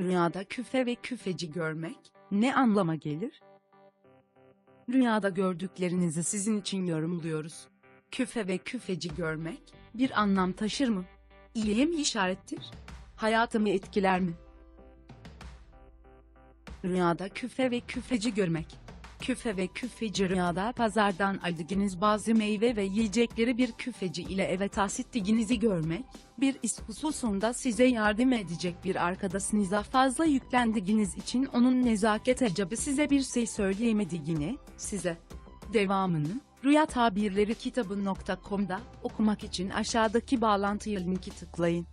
Rüyada küfe ve küfeci görmek ne anlama gelir? Rüyada gördüklerinizi sizin için yorumluyoruz. Küfe ve küfeci görmek bir anlam taşır mı? İyiye mi işarettir? Hayatımı etkiler mi? Rüyada küfe ve küfeci görmek. Küfe ve küfeci rüyada pazardan aldığınız bazı meyve ve yiyecekleri bir küfeci ile eve tahsittiğinizi görmek, bir iş hususunda size yardım edecek bir arkadaşınıza fazla yüklendiğiniz için onun nezaket acabı size bir şey söyleyemediğini, size devamını Rüya Tabirleri kitabı.com'da okumak için aşağıdaki bağlantıya linki tıklayın.